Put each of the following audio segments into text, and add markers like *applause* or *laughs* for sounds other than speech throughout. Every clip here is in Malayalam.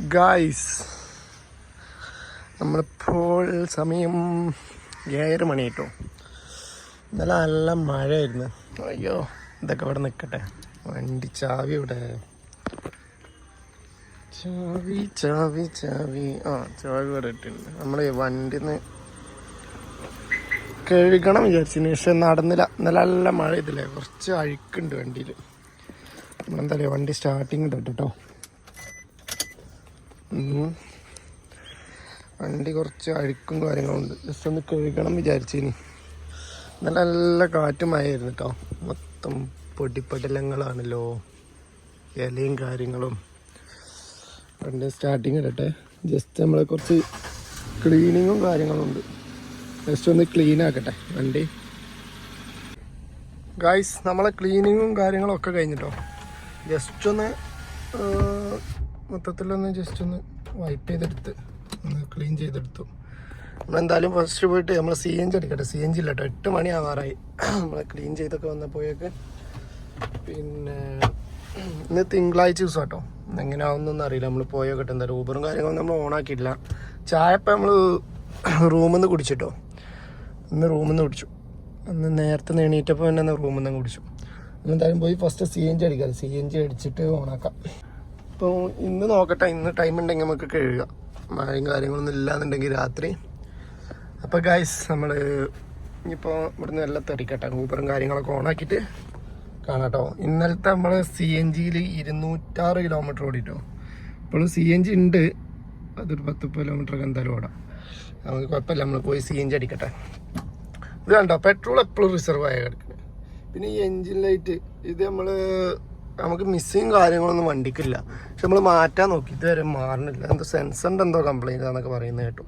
ഗായ്സ് നമ്മളിപ്പോൾ സമയം ഏഴര മണി കേട്ടോ. ഇന്നലെ നല്ല മഴയായിരുന്നു. അയ്യോ ഇതൊക്കെ ഇവിടെ നിൽക്കട്ടെ വണ്ടി ചാവി ഇവിടെ. ചാവി ചാവി ചാവി. ആ ചാവി ഇവിടെ ഇട്ടിട്ടുണ്ട്. നമ്മൾ വണ്ടിന്ന് കഴുകണം വിചാരിച്ചു പക്ഷെ നടന്നില്ല. ഇന്നലെ നല്ല മഴ ഇതില്ലേ കുറച്ച് അഴുക്കുണ്ട് വണ്ടിയിൽ നമ്മളെന്താ പറയുക വണ്ടി സ്റ്റാർട്ടിങ് ഇട്ടിട്ട് കേട്ടോ. വണ്ടി കുറച്ച് അഴുക്കും കാര്യങ്ങളും ഉണ്ട് ജസ്റ്റ് ഒന്ന് കഴുകണം വിചാരിച്ചിനി. നല്ല നല്ല കാറ്റും മഴയായിരുന്നു കേട്ടോ മൊത്തം പൊടിപ്പടലങ്ങളാണല്ലോ ഇലയും കാര്യങ്ങളും. വണ്ടി സ്റ്റാർട്ടിങ് ഇടട്ടെ. ജസ്റ്റ് നമ്മളെ കുറച്ച് ക്ലീനിങ്ങും കാര്യങ്ങളും ഉണ്ട്. ജസ്റ്റ് ഒന്ന് ക്ലീൻ ആക്കട്ടെ വണ്ടി. ഗായ്സ് നമ്മളെ ക്ലീനിങ്ങും കാര്യങ്ങളും ഒക്കെ കഴിഞ്ഞിട്ടോ. ജസ്റ്റ് ഒന്ന് മൊത്തത്തിലൊന്ന് ജസ്റ്റ് ഒന്ന് വൈപ്പ് ചെയ്തെടുത്ത് ഒന്ന് ക്ലീൻ ചെയ്തെടുത്തു. നമ്മളെന്തായാലും ഫസ്റ്റ് പോയിട്ട് നമ്മൾ സി എൻ ജി അടിക്കട്ടെ. സി എൻ ജി ഇല്ല എട്ട് മണി ആവാറായി *clears throat* നമ്മളെ ക്ലീൻ ചെയ്തൊക്കെ വന്നപ്പോഴേക്ക്. പിന്നെ ഇന്ന് തിങ്കളാഴ്ച ദിവസം കേട്ടോ എങ്ങനെയാവുന്നൊന്നും അറിയില്ല. നമ്മൾ പോയോക്കട്ടെ എന്തായാലും ഊബറും കാര്യങ്ങളും നമ്മൾ ഓണാക്കിയിട്ടില്ല ചായ നമ്മൾ *clears throat* റൂമിൽ നിന്ന് കുടിച്ചിട്ടോ ഇന്ന് റൂമിൽ നിന്ന് കുടിച്ചു. അന്ന് നേരത്തെ നീണീറ്റപ്പോൾ തന്നെ റൂമിൽ നിന്ന് കുടിച്ചു. നമ്മൾ എന്തായാലും പോയി ഫസ്റ്റ് സി എൻ ജി അടിക്കാം. സി എൻ ജി അടിച്ചിട്ട് ഓണാക്കാം അപ്പോൾ ഇന്ന് നോക്കട്ടെ ഇന്ന് ടൈം ഉണ്ടെങ്കിൽ നമുക്ക് കഴുകുക മഴയും കാര്യങ്ങളൊന്നും ഇല്ലാന്നുണ്ടെങ്കിൽ രാത്രി. അപ്പോൾ ഗൈസ് നമ്മൾ ഇനിയിപ്പോൾ ഇവിടുന്ന് എല്ലാം തെറിക്കട്ടെ. ഊബറും കാര്യങ്ങളൊക്കെ ഓണാക്കിയിട്ട് കാണാട്ടോ ഇന്നലത്തെ നമ്മൾ സി എൻ ജിയിൽ ഇരുന്നൂറ്റാറ് കിലോമീറ്റർ ഓടിട്ടോ. ഇപ്പോൾ സി എൻ ജി ഉണ്ട് അതൊരു പത്ത് കിലോമീറ്റർ എന്തായാലും ഓടാം. നമുക്ക് കുഴപ്പമില്ല നമ്മൾ പോയി സി എൻ ജി അടിക്കട്ടെ. ഇത് കണ്ടോ? പെട്രോൾ എപ്പോഴും റിസർവ് ആയ കിടക്കുന്നത് പിന്നെ ഈ എൻജിൻ ലൈറ്റ് ഇത് നമ്മൾ നമുക്ക് മിസ്സിങ് കാര്യങ്ങളൊന്നും വണ്ടിക്കില്ല. പക്ഷെ നമ്മൾ മാറ്റാൻ നോക്കി. ഇതുവരെ മാറണില്ല. എന്തോ സെൻസറിന്റെ എന്തോ കംപ്ലൈന്റ് ആണെന്നൊക്കെ പറയുന്നത് കേട്ടു.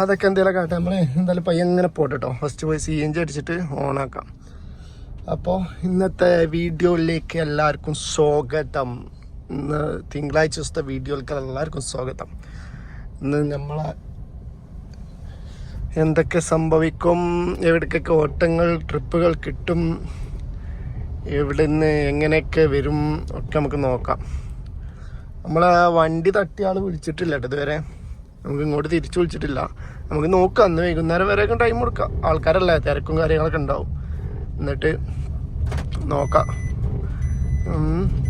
അതൊക്കെ എന്തെങ്കിലും കാട്ടെ നമ്മൾ എന്തായാലും പയ്യെ ഇങ്ങനെ പോട്ടെ കേട്ടോ ഫസ്റ്റ് പോയി സി എൻ ജി അടിച്ചിട്ട് ഓണാക്കാം. അപ്പോൾ ഇന്നത്തെ വീഡിയോയിലേക്ക് എല്ലാവർക്കും സ്വാഗതം. ഇന്ന് തിങ്കളാഴ്ച ദിവസത്തെ വീഡിയോയിലേക്ക് എല്ലാവർക്കും സ്വാഗതം. ഇന്ന് നമ്മൾ എന്തൊക്കെ സംഭവിക്കും? എവിടേക്കൊക്കെ ഓട്ടങ്ങൾ ട്രിപ്പുകൾ കിട്ടും? എവിടെ നിന്ന് എങ്ങനെയൊക്കെ വരും ഒക്കെ നമുക്ക് നോക്കാം. നമ്മളെ വണ്ടി തട്ടിയ ആൾ വിളിച്ചിട്ടില്ല ഇതുവരെ. നമുക്ക് ഇങ്ങോട്ട് തിരിച്ചു വിളിച്ചിട്ടില്ല. നമുക്ക് നോക്കാം അന്ന് വൈകുന്നേരം വരെയൊക്കെ ടൈം കൊടുക്കാം ആൾക്കാരല്ല തിരക്കും കാര്യങ്ങളൊക്കെ ഉണ്ടാവും. എന്നിട്ട് നോക്കാം.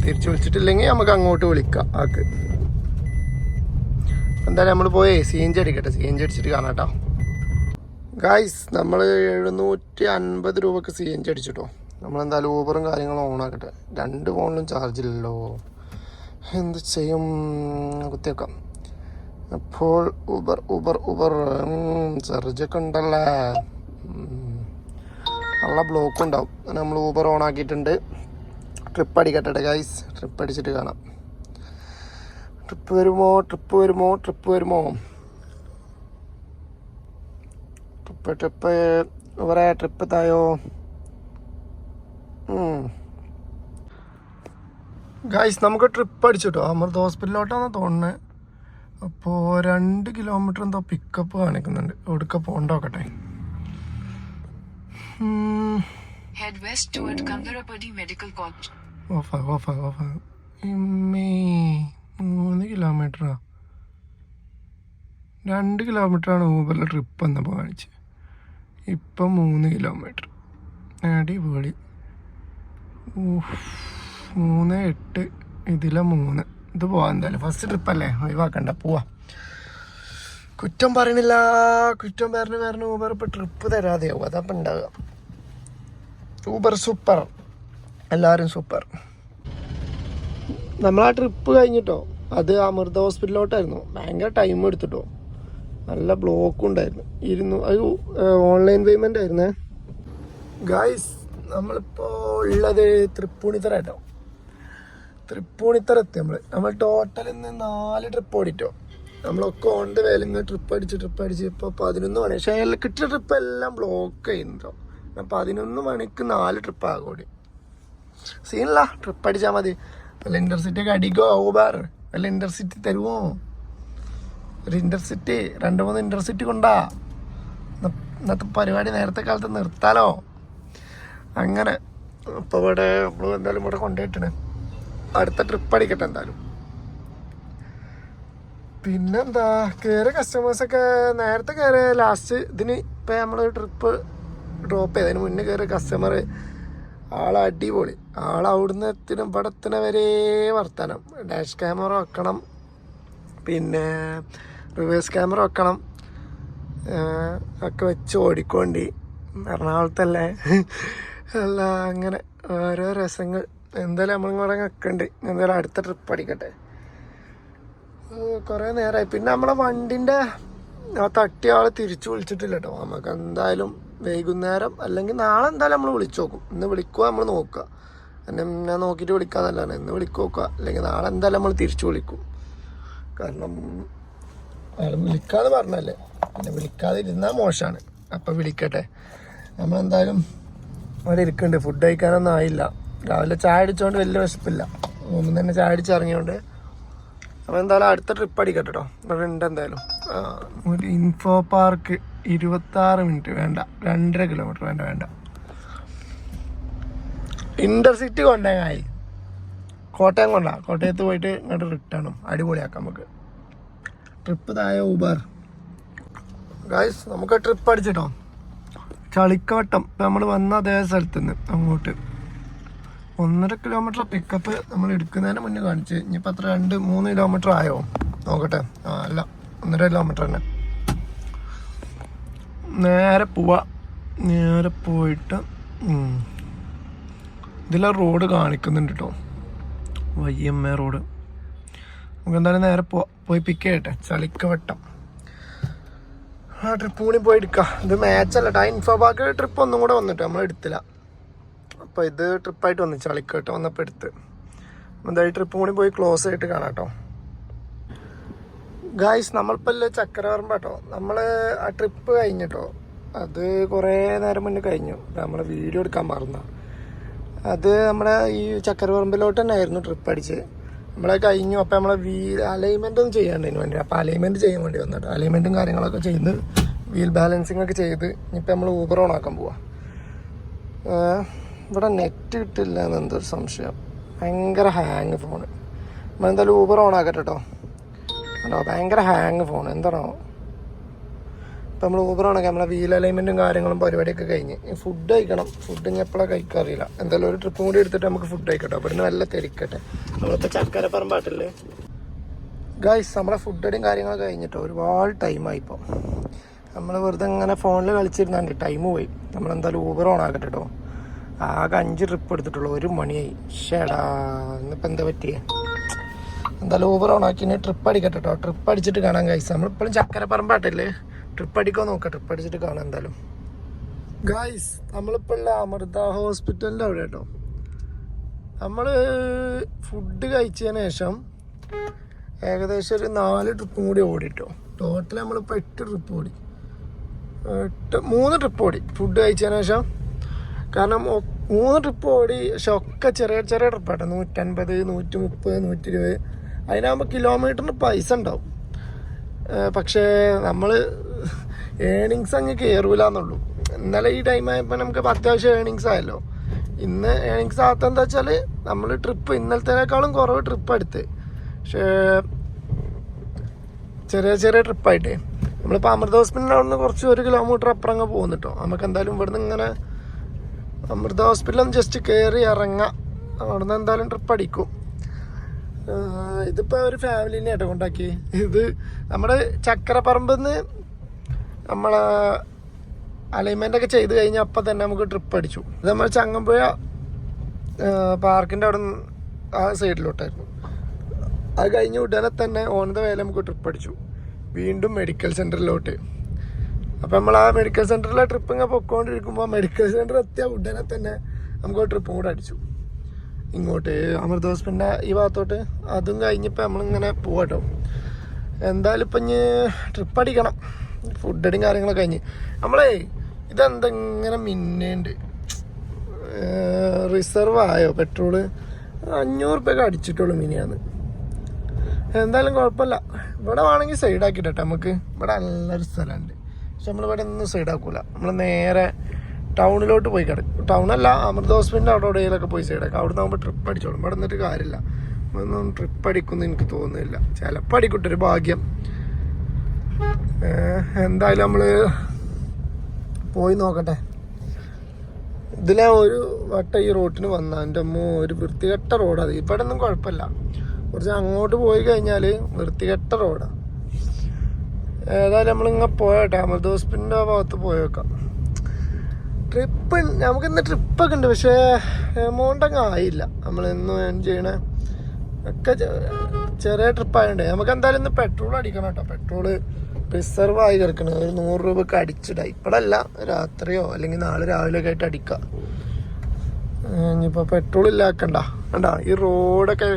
തിരിച്ചു വിളിച്ചിട്ടില്ലെങ്കിൽ നമുക്ക് അങ്ങോട്ട് വിളിക്കാം ആക്ക് എന്തായാലും നമ്മൾ പോയി സി എൻ ജി അടിക്കട്ടെ. സി എൻ ജി അടിച്ചിട്ട് കാണാം കേട്ടോ. ഗായ്സ് നമ്മൾ എഴുന്നൂറ്റി അൻപത് രൂപക്ക് സി എൻ ജി അടിച്ചിട്ടോ. നമ്മളെന്തായാലും ഊബറും കാര്യങ്ങളും ഓണാക്കട്ടെ രണ്ട് ഫോണിലും ചാർജ് ഇല്ലല്ലോ. എന്ത് ചെയ്യും? കുത്തിയേക്കാം അപ്പോൾ ഊബർ ഊബർ ഊബർ ചാർജൊക്കെ ഉണ്ടല്ലേ? നല്ല ബ്ലോക്ക് ഉണ്ടാവും. നമ്മൾ ഊബർ ഓൺ ആക്കിയിട്ടുണ്ട്. ട്രിപ്പ് അടിക്കട്ടെ ഗൈസ് ട്രിപ്പ് അടിച്ചിട്ട് കാണാം. ട്രിപ്പ് വരുമോ? ട്രിപ്പ് വരുമോ? ട്രിപ്പ് വരുമോ? ട്രിപ്പ് ട്രിപ്പ് ഇവരെ ട്രിപ്പ് തായോ? ഗായ്സ് നമുക്ക് ട്രിപ്പ് അടിച്ചു കേട്ടോ അമൃത് ഹോസ്പിറ്റലിലോട്ടാണെന്ന് തോന്നുന്നത് അപ്പോൾ രണ്ട് കിലോമീറ്റർ എന്തോ പിക്കപ്പ് കാണിക്കുന്നുണ്ട്. എവിടുക്ക പോണ്ടോക്കട്ടെ. ഓഫാ ഓഫാ ഓഫാ ഇമ്മേ മൂന്ന് കിലോമീറ്ററാ രണ്ട് കിലോമീറ്ററാണ് ഊബറിലെ ട്രിപ്പ് എന്നപ്പോൾ കാണിച്ച്. ഇപ്പം മൂന്ന് കിലോമീറ്റർ അടിപൊളി. മൂന്ന് എട്ട് ഇതിലെ മൂന്ന്. ഇത് പോവാം എന്തായാലും. ഫസ്റ്റ് ട്രിപ്പല്ലേ ഒഴിവാക്കണ്ട. പോവാ. കുറ്റം പറയണില്ല. കുറ്റം പറഞ്ഞ് പറഞ്ഞു ഊബർ ഇപ്പൊ ട്രിപ്പ് തരാതെയാവും. അതപ്പം ഉണ്ടാവുക ഊബർ സൂപ്പർ എല്ലാവരും സൂപ്പർ നമ്മൾ ആ ട്രിപ്പ് കഴിഞ്ഞിട്ടോ? അത് അമൃത ഹോസ്പിറ്റലിലോട്ടായിരുന്നു ഭയങ്കര ടൈം എടുത്തിട്ടോ? നല്ല ബ്ലോക്കും ഉണ്ടായിരുന്നു. ഇരുന്നു. അത് ഓൺലൈൻ പേയ്മെന്റ് ആയിരുന്നേ? ഗായ്സ് നമ്മളിപ്പോൾ ഉള്ളത് തൃപ്പൂണിത്തറ കേട്ടോ തൃപ്പൂണിത്തറ എത്തി നമ്മൾ നമ്മൾ ടോട്ടൽ ഇന്ന് നാല് ട്രിപ്പ് ഓടിട്ടോ. നമ്മളൊക്കെ ഓണ്ട് വേലങ്ങ് ട്രിപ്പ് അടിച്ച് ട്രിപ്പ് അടിച്ച് ഇപ്പോൾ പതിനൊന്ന് മണി. പക്ഷേ അതിൽ കിട്ടിയ ട്രിപ്പ് എല്ലാം ബ്ലോക്ക് ചെയ്യുന്നുണ്ടോ? ഞാൻ പതിനൊന്ന് മണിക്ക് നാല് ട്രിപ്പ് ആകോടി സീനില്ല ട്രിപ്പ് അടിച്ചാൽ മതി. വല്ല ഇന്റർസിറ്റി ഒക്കെ അടിക്കോ? ഊബാർ വല്ല ഇന്റർസിറ്റി തരുമോ ഒരു ഇന്റർസിറ്റി രണ്ട് മൂന്ന് ഇന്റർസിറ്റി കൊണ്ടാ. ഇന്ന- ഇന്നത്തെ പരിപാടി നേരത്തെ കാലത്ത് നിർത്താലോ? അങ്ങനെ അപ്പോൾ ഇവിടെ നമ്മൾ എന്തായാലും ഇവിടെ കൊണ്ടുപോയിട്ടാണ് അടുത്ത ട്രിപ്പ് അടിക്കട്ടെ എന്തായാലും. പിന്നെന്താ കയറിയ കസ്റ്റമേഴ്സൊക്കെ നേരത്തെ കയറിയ ലാസ്റ്റ് ഇതിന് ഇപ്പൊ നമ്മൾ ട്രിപ്പ് ഡ്രോപ്പ് ചെയ്തതിന് മുന്നേ കയറിയ കസ്റ്റമർ ആളെ അടിപൊളി. ആൾ അവിടുന്ന് എത്തിനും ഇവിടെ എത്തണ വരെ വർത്തനം. ഡാഷ് ക്യാമറ വെക്കണം പിന്നെ റിവേഴ്സ് ക്യാമറ വെക്കണം ഒക്കെ വെച്ച് ഓടിക്കോണ്ടി. എറണാകുളത്തല്ലേ? അല്ല അങ്ങനെ ഓരോ രസങ്ങൾ. എന്തായാലും നമ്മളിങ്ങോടെ നിൽക്കണ്ട് എന്തായാലും അടുത്ത ട്രിപ്പ് അടിക്കട്ടെ. കുറേ നേരമായി പിന്നെ നമ്മളെ വണ്ടിന്റെ ആ തട്ടിയ ആളെ തിരിച്ചു വിളിച്ചിട്ടില്ല കേട്ടോ നമുക്ക് എന്തായാലും വൈകുന്നേരം അല്ലെങ്കിൽ നാളെ എന്തായാലും നമ്മൾ വിളിച്ചു നോക്കും. ഇന്ന് വിളിക്കുക നമ്മൾ നോക്കുക എന്നെ ഞാൻ നോക്കിയിട്ട് വിളിക്കാന്നല്ലാണ് ഇന്ന് വിളിക്കുക നോക്കുക അല്ലെങ്കിൽ നാളെ എന്തായാലും നമ്മൾ തിരിച്ചു വിളിക്കും. കാരണം അയാൾ വിളിക്കാന്ന് പറഞ്ഞല്ലേ. പിന്നെ വിളിക്കാതെ ഇരുന്നാൽ മോശമാണ് അപ്പം വിളിക്കട്ടെ. നമ്മളെന്തായാലും അവിടെ ഇരിക്കുന്നുണ്ട് ഫുഡ് കഴിക്കാനൊന്നും ആയില്ല. രാവിലെ ചായ അടിച്ചുകൊണ്ട് വലിയ വിശപ്പില്ല. മൂന്ന് തന്നെ ചായ അടിച്ച് ഇറങ്ങിയോണ്ട്. അപ്പോൾ എന്തായാലും അടുത്ത ട്രിപ്പ് അടിക്കട്ടെ കേട്ടോ ഇവിടെ ഉണ്ട് എന്തായാലും. ഒരു ഇൻഫോ പാർക്ക് ഇരുപത്താറ് മിനിറ്റ് വേണ്ട. രണ്ടര കിലോമീറ്റർ വേണ്ട വേണ്ട. ഇന്റർസിറ്റി കൊണ്ടേങ്ങായി. കോട്ടയം കൊണ്ടാ. കോട്ടയത്ത് പോയിട്ട് ഇങ്ങോട്ട് റിട്ടേണും അടിപൊളിയാക്കാം നമുക്ക്. ട്രിപ്പ് തായ ഊബർ ഗായ്സ് നമുക്ക് ട്രിപ്പ് അടിച്ചിട്ടോ? ചളിക്കവട്ടം ഇപ്പം നമ്മൾ വന്ന അതേ സ്ഥലത്ത് നിന്ന് അങ്ങോട്ട്. ഒന്നര കിലോമീറ്റർ പിക്കപ്പ് നമ്മൾ എടുക്കുന്നതിന് മുന്നേ കാണിച്ച്. ഇനിയിപ്പോൾ അത്ര രണ്ട് മൂന്ന് കിലോമീറ്റർ ആയോ? നോക്കട്ടെ. ആ അല്ല. ഒന്നര കിലോമീറ്റർ തന്നെ. നേരെ പോവാ. നേരെ പോയിട്ട്. ഇതിലെ റോഡ് കാണിക്കുന്നുണ്ട് കേട്ടോ വൈ എം എ റോഡ് നമുക്ക് എന്തായാലും നേരെ പോ പോയി പിക്ക് ചെയ്യട്ടെ. ചളിക്കവട്ടം. ആ ട്രിപ്പ് കൂടി പോയി എടുക്കാം ഇത് മാച്ചല്ല കേട്ടോ ഇൻഫോ പാർക്ക് ട്രിപ്പ് ഒന്നും കൂടെ വന്നിട്ട് നമ്മൾ എടുത്തില്ല. അപ്പോൾ ഇത് ട്രിപ്പായിട്ട് വന്നു ചളിക്കട്ട് വന്നപ്പോൾ എടുത്ത്. എന്തായാലും ട്രിപ്പ് കൂടി പോയി ക്ലോസ് ആയിട്ട് കാണാം കേട്ടോ ഗായ്സ് നമ്മളിപ്പോൾ അല്ലേ ചക്രവർമ്മ കേട്ടോ നമ്മൾ ആ ട്രിപ്പ് കഴിഞ്ഞിട്ടോ അത് കുറേ നേരം മുന്നേ കഴിഞ്ഞു. നമ്മൾ വീഡിയോ എടുക്കാൻ മറന്ന. അത് നമ്മുടെ ഈ ചക്കരപറമ്പിലോട്ട് തന്നെ ആയിരുന്നു ട്രിപ്പ് അടിച്ച് നമ്മളെ കഴിഞ്ഞു അപ്പം നമ്മളെ വീൽ അലൈൻമെന്റ് ഒന്നും ചെയ്യാണ്ടതിന് വേണ്ടി. അപ്പോൾ അലൈൻമെന്റ് ചെയ്യാൻ വേണ്ടി വന്നിട്ട് അലൈൻമെന്റും കാര്യങ്ങളൊക്കെ ചെയ്ത് വീൽ ബാലൻസിങ് ഒക്കെ ചെയ്ത് ഇനിയിപ്പോൾ നമ്മൾ ഊബർ ഓൺ ആക്കാൻ പോവാം. ഇവിടെ നെറ്റ് കിട്ടില്ല എന്നെന്തൊരു സംശയം. ഭയങ്കര ഹാങ് ഫോണ് നമ്മൾ എന്തായാലും ഊബർ ഓൺ ആക്കട്ടെ കേട്ടോ കേട്ടോ ഭയങ്കര ഹാങ് ഫോൺ എന്താണോ? ഇപ്പം നമ്മൾ ഊബർ ഓണാക്കി നമ്മളെ വീൽ അലൈൻമെന്റും കാര്യങ്ങളും പരിപാടിയൊക്കെ കഴിഞ്ഞ്. ഫുഡ് കഴിക്കണം. ഫുഡ് ഇനി എപ്പോഴാണ് കഴിക്കാറില്ല എന്തായാലും ഒരു ട്രിപ്പും കൂടി എടുത്തിട്ട് നമുക്ക് ഫുഡ് കഴിക്കട്ടോ. അപ്പം ഇന്ന് വല്ല തിരിക്കട്ടെ നമ്മളിപ്പോൾ ചക്കരപ്പറമ്പാട്ടില്ലേ ഗൈസ് നമ്മളെ ഫുഡ് അടിയും കാര്യങ്ങളൊക്കെ കഴിഞ്ഞിട്ടോ. ഒരുപാട് ടൈമായി ഇപ്പോൾ നമ്മൾ വെറുതെ ഇങ്ങനെ ഫോണിൽ കളിച്ചിരുന്നാണ്ട് ടൈം പോയി. നമ്മളെന്തായാലും ഊബർ ഓൺ ആക്കട്ടെ കേട്ടോ ആകെ അഞ്ച് ട്രിപ്പ് എടുത്തിട്ടുള്ളൂ. ഒരു മണിയായി. ഷേടാ ഇന്നിപ്പോൾ എന്താ പറ്റിയേ? എന്തായാലും ഊബർ ഓൺ ആക്കി. ട്രിപ്പ് അടിക്കട്ടെ കേട്ടോ ട്രിപ്പ് അടിച്ചിട്ട് കാണാൻ ഗൈസ് നമ്മളിപ്പോഴും ചക്കരപ്പറമ്പാട്ടല്ലേ ട്രിപ്പ് അടിക്കാൻ നോക്കാം ട്രിപ്പ് അടിച്ചിട്ട് കാണാം എന്തായാലും. ഗായ്സ് നമ്മളിപ്പോൾ ഉള്ള അമൃത ഹോസ്പിറ്റലിന്റെ അവിടെ കേട്ടോ നമ്മൾ ഫുഡ് കഴിച്ചതിന് ശേഷം ഏകദേശം ഒരു നാല് ട്രിപ്പും കൂടി ഓടിട്ടോ. ടോട്ടൽ നമ്മളിപ്പോൾ എട്ട് ട്രിപ്പ് ഓടി. എട്ട് മൂന്ന് ട്രിപ്പ് ഓടി ഫുഡ് കഴിച്ചതിന് ശേഷം. കാരണം മൂന്ന് ട്രിപ്പ് ഓടി പക്ഷെ ഒക്കെ ചെറിയ ചെറിയ ട്രിപ്പാട്ടോ നൂറ്റൻപത് നൂറ്റി മുപ്പത് നൂറ്റി ഇരുപത് അതിനാകുമ്പോൾ കിലോമീറ്ററിന് പൈസ ഉണ്ടാവും. പക്ഷേ നമ്മൾ ഏണിങ്സ് അങ്ങ് കയറൂല എന്നുള്ളൂ ഇന്നലെ ഈ ടൈം ആയപ്പോൾ നമുക്ക് അത്യാവശ്യം ഏണിങ്സ് ആയല്ലോ. ഇന്ന് ഏണിങ്സ് ആകത്ത എന്താ വെച്ചാൽ നമ്മൾ ട്രിപ്പ് ഇന്നലത്തേക്കാളും കുറവ് ട്രിപ്പ് എടുത്ത്. പക്ഷേ ചെറിയ ചെറിയ ട്രിപ്പായിട്ടേ നമ്മളിപ്പോൾ അമൃത ഹോസ്പിറ്റലിന്റെ അവിടെ നിന്ന് കുറച്ച് ഒരു കിലോമീറ്റർ അപ്പുറം അങ്ങ് പോകുന്നു കേട്ടോ നമുക്ക് എന്തായാലും ഇവിടുന്ന് ഇങ്ങനെ അമൃത ഹോസ്പിറ്റലിൽ ഒന്ന് ജസ്റ്റ് കയറി ഇറങ്ങാം. അവിടെ നിന്ന് എന്തായാലും ട്രിപ്പ് അടിക്കും. ഇതിപ്പോൾ ഇതിപ്പോ ഒരു ഫാമിലിനെ ആട്ടോ കൊണ്ടാക്കി ഇത് നമ്മുടെ ചക്കരപ്പറമ്പിൽ നിന്ന് നമ്മളെ അലൈൻമെന്റ് ഒക്കെ ചെയ്ത് കഴിഞ്ഞാൽ അപ്പം തന്നെ നമുക്ക് ട്രിപ്പ് അടിച്ചു. ഇത് നമ്മൾ ചങ്ങമ്പുഴ പാർക്കിന്റെ അവിടെ ആ സൈഡിലോട്ടായിരുന്നു അത് കഴിഞ്ഞ ഉടനെ തന്നെ ഓൺ ദ വേല നമുക്ക് ട്രിപ്പ് അടിച്ചു. വീണ്ടും മെഡിക്കൽ സെന്ററിലോട്ട് അപ്പം നമ്മൾ ആ മെഡിക്കൽ സെന്ററിലെ ട്രിപ്പ് ഇങ്ങനെ പൊക്കോണ്ടിരിക്കുമ്പോൾ മെഡിക്കൽ സെന്റർ എത്തിയ ഉടനെ തന്നെ നമുക്ക് ട്രിപ്പും കൂടെ അടിച്ചു. ഇങ്ങോട്ട് അമൃത ഹോസ്പിറ്റലിന്റെ ഈ ഭാഗത്തോട്ട്. അതും കഴിഞ്ഞിപ്പോൾ നമ്മളിങ്ങനെ പോവാട്ടോ. എന്തായാലും ഇപ്പം ഇനി ട്രിപ്പ് അടിക്കണം. ഫുഡ് അടിയും കാര്യങ്ങളൊക്കെ കഴിഞ്ഞ്. നമ്മളേ ഇതെന്തെങ്ങനെ മിന്നുണ്ട്? റിസർവ് ആയോ പെട്രോൾ അഞ്ഞൂറ് റുപ്യൊക്കെ അടിച്ചിട്ടുള്ളൂ മിനിയാന്ന്. എന്തായാലും കുഴപ്പമില്ല. ഇവിടെ വേണമെങ്കിൽ സൈഡ് ആക്കിട്ടെ നമുക്ക്. ഇവിടെ നല്ലൊരു സ്ഥലമുണ്ട്. പക്ഷെ നമ്മളിവിടെ ഒന്നും സൈഡ് ആക്കൂല നമ്മൾ നേരെ ടൗണിലോട്ട് പോയി കിടക്കും ടൗണല്ല അമൃത ഹോസ്പിറ്റലിന്റെ അവിടെ എവിടെയെങ്കിലൊക്കെ പോയി സൈഡ് ആക്കാം അവിടെ നിന്ന് ട്രിപ്പ് അടിച്ചോളും. ഇവിടെ നിന്നിട്ട് കാര്യമില്ല. ഒന്നും ട്രിപ്പ് അടിക്കുമെന്ന് എനിക്ക് തോന്നുന്നില്ല. ചിലപ്പോൾ അടിക്കട്ടെ ഒരു ഭാഗ്യം. എന്തായാലും നമ്മൾ പോയി നോക്കട്ടെ. ഇതിലെ ഒരു വട്ട ഈ റോട്ടിന് വന്ന. എന്റെ അമ്മ ഒരു വൃത്തികെട്ട റോഡാണ് ഇവിടെ ഒന്നും കുഴപ്പമില്ല. കുറച്ച് അങ്ങോട്ട് പോയി കഴിഞ്ഞാൽ വൃത്തികെട്ട റോഡാണ് ഏതായാലും നമ്മളിങ്ങനെ പോയട്ടെ. അമൃത ഹോസ്പിറ്റലിന്റെ ആ ഭാഗത്ത് പോയേക്കാം ട്രിപ്പ് നമുക്ക് ഇന്ന് ട്രിപ്പൊക്കെ ഉണ്ട്. പക്ഷേ എമൗണ്ട് അങ്ങ് ആയില്ല. നമ്മൾ ഇന്നും ഏൺ ചെയ്യണ ഒക്കെ ചെറിയ ട്രിപ്പ് ആയതുകൊണ്ട് നമുക്ക് എന്തായാലും ഇന്ന് പെട്രോൾ അടിക്കണം കേട്ടോ. പെട്രോൾ റിസർവ് ആയി കിടക്കണത് ഒരു നൂറ് രൂപക്ക് അടിച്ചിട. ഇപ്പോഴല്ല രാത്രിയോ അല്ലെങ്കിൽ നാളെ രാവിലെ ഒക്കെ ആയിട്ട് അടിക്ക ഇനിയിപ്പോൾ പെട്രോൾ ഇല്ലാക്കണ്ട. കണ്ടാ ഈ റോഡൊക്കെ